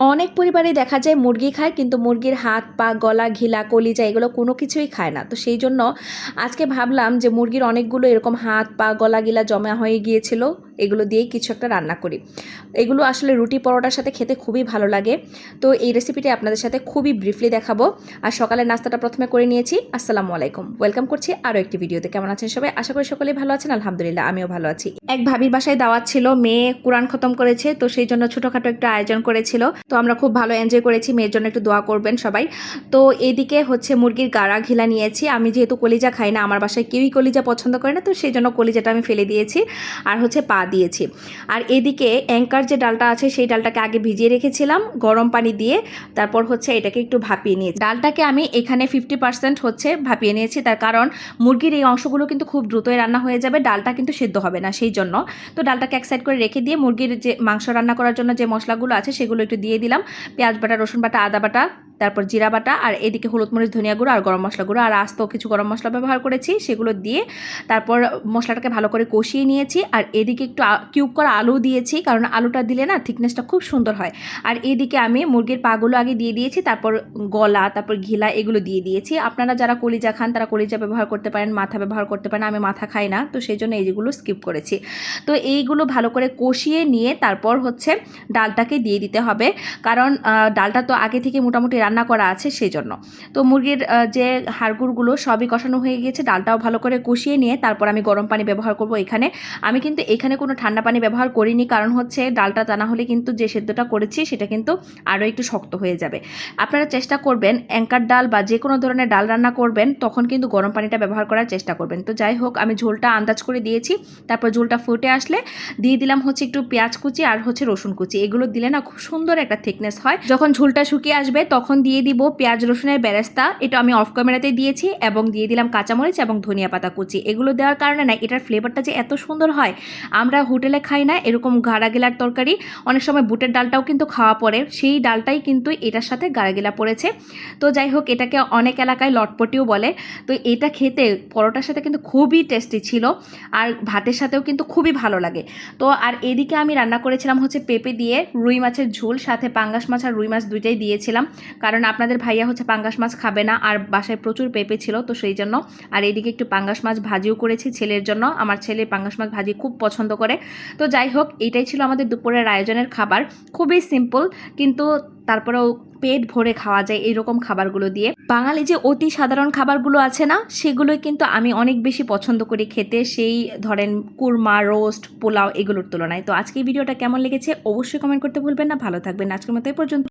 অনেক পরিবারে দেখা যায় মুরগি খায়, কিন্তু মুরগির হাত, পা, গলা, ঘিলা, কলিজা এগুলো কোনো কিছুই খায় না। তো সেই জন্য আজকে ভাবলাম যে মুরগির অনেকগুলো এরকম হাত, পা, গলা, গিলা জমা হয়ে গিয়েছিল। এগুলো দিয়েই কিছু একটা রান্না করি। এগুলো আসলে রুটি পরোটার সাথে খেতে খুবই ভালো লাগে। তো এই রেসিপিটি আপনাদের সাথে খুবই ব্রিফলি দেখাবো। আর সকালের নাস্তাটা প্রথমে করে নিয়েছি। আসসালামু আলাইকুম। ওয়েলকাম করছি আরও একটি ভিডিওতে কেমন আছেন সবাই? আশা করি সকলেই ভালো আছেন। আলহামদুলিল্লাহ, আমিও ভালো আছি। এক ভাবির বাসায় দাওয়াত ছিল। মেয়ে কোরআন খতম করেছে, তো সেই জন্য ছোটোখাটো একটা আয়োজন করেছিল। তো আমরা খুব ভালো এনজয় করেছি। মেয়ের জন্য একটু দোয়া করবেন সবাই। তো এদিকে হচ্ছে মুরগির গাড়া ঘিলা নিয়েছি। আমি যেহেতু কলিজা খাই না, আমার বাসায় কেউই কলিজা পছন্দ করে না, তো সেই জন্য কলিজাটা আমি ফেলে দিয়েছি। আর হচ্ছে পা দিয়েছি। আর এদিকে অ্যাঙ্কার যে ডালটা আছে, সেই ডালটাকে আগে ভিজিয়ে রেখেছিলাম, গরম পানি দিয়ে, তারপর হচ্ছে এটাকে একটু ভাপিয়ে নিয়েছি। ডালটাকে আমি এখানে ফিফটি পার্সেন্ট হচ্ছে ভাপিয়ে নিয়েছি, তার কারণ মুরগির এই অংশগুলো কিন্তু খুব দ্রুতই রান্না হয়ে যাবে, ডালটা কিন্তু সেদ্ধ হবে না, সেই জন্য। তো ডালটাকে এক সাইড করে রেখে দিয়ে মুরগির যে মাংস রান্না করার জন্য যে মশলাগুলো আছে, সেগুলো একটু দিয়ে দিলাম। পেঁয়াজ বাটা, রসুন বাটা, আদা বাটা তারপর জিরা বাটা আর এদিকে হলুদ মরিচ, ধনিয়া গুঁড়ো আর গরম মশলা গুঁড়ো। আর আস্ত কিছু গরম মশলা ব্যবহার করেছি, সেগুলো দিয়ে তারপর মশলাটাকে ভালো করে কষিয়ে নিয়েছি। আর এদিকে একটু কিউব করা আলু দিয়েছি, কারণ আলুটা দিলে না থিকনেসটা খুব সুন্দর হয়। আর এদিকে আমি মুরগির পাগুলো আগে দিয়ে দিয়েছি, তারপর গলা, তারপর ঘিলা এগুলো দিয়ে দিয়েছি। আপনারা যারা কলিজা খান, তারা কলিজা ব্যবহার করতে পারেন, মাথা ব্যবহার করতে পারেন, আমি মাথা খাই না, তো সেই জন্য এইগুলো স্কিপ করেছি। তো এইগুলো ভালো করে কষিয়ে নিয়ে তারপর হচ্ছে ডালটাকে দিয়ে দিতে হবে। কারণ ডালটা তো আগে থেকে মোটামুটি রান্না করা আছে সেই জন্য তো মুরগির যে হাড়গুড়গুলো সবই কষানো হয়ে গিয়েছে, ডালটাও ভালো করে কষিয়ে নিয়ে তারপর আমি গরম পানি ব্যবহার করব এখানে। আমি কিন্তু এখানে কোনো ঠান্ডা পানি ব্যবহার করিনি, কারণ হচ্ছে ডালটা তা না হলে কিন্তু যে সেদ্ধটা করেছি সেটা কিন্তু আরও একটু শক্ত হয়ে যাবে। আপনারা চেষ্টা করবেন, অ্যাঙ্কার ডাল বা যে কোনো ধরনের ডাল রান্না করবেন, তখন কিন্তু গরম পানিটা ব্যবহার করার চেষ্টা করবেন। তো যাই হোক, আমি ঝোলটা আন্দাজ করে দিয়েছি, তারপর ঝোলটা ফুটে আসলে দিয়ে দিলাম হচ্ছে একটু পেঁয়াজ কুচি আর হচ্ছে রসুন কুচি। এগুলো দিলে না খুব সুন্দর একটা থিকনেস হয়। যখন ঝোলটা শুকিয়ে আসবে, তখন দিয়ে দিব পেঁয়াজ, রসুনের বেরেস্তা। এটা আমি অফ ক্যামেরাতে দিয়েছি এবং দিয়ে দিলাম কাঁচামরিচ এবং ধনিয়া পাতা কুচি। এগুলো দেওয়ার কারণে না, এটার ফ্লেভারটা যে এত সুন্দর হয়, আমরা হোটেলে খাই না, এরকম গাড়া গেলার তরকারি। অনেক সময় বুটের ডালটাও কিন্তু খাওয়া পড়ে, সেই ডালটাই কিন্তু এটার সাথে গাড়া গেলা পড়েছে। তো যাই হোক, এটাকে অনেক এলাকায় লটপটিও বলে। তো এটা খেতে পরোটার সাথে কিন্তু খুবই টেস্টি ছিল আর ভাতের সাথেও কিন্তু খুবই ভালো লাগে। তো আর এদিকে আমি রান্না করেছিলাম হচ্ছে পেঁপে দিয়ে রুই মাছের ঝোল, সাথে পাঙ্গাস মাছ আর রুই মাছ দুইটাই দিয়েছিলাম। কারণ আপনাদের ভাইয়া হচ্ছে পাঙ্গাস মাছ খাবে না, আর বাসায় প্রচুর পেঁপে ছিল, তো সেই জন্য। আর এদিকে একটু পাঙ্গাস মাছ ভাজিও করেছি ছেলের জন্য। আমার ছেলে পাঙ্গাস মাছ ভাজি খুব পছন্দ করে। তো যাই হোক এইটাই ছিল আমাদের দুপুরের আয়োজনের খাবার। খুবই সিম্পল, কিন্তু তারপরেও পেট ভরে খাওয়া যায় এইরকম খাবারগুলো দিয়ে। বাঙালি যে অতি সাধারণ খাবারগুলো আছে না, সেগুলোই কিন্তু আমি অনেক বেশি পছন্দ করি খেতে। সেই ধরেন কুরমা, রোস্ট, পোলাও এগুলোর তুলনায়। তো আজকে ভিডিওটা কেমন লেগেছে অবশ্যই কমেন্ট করতে ভুলবেন না। ভালো থাকবেন আজকের মতো এই পর্যন্ত।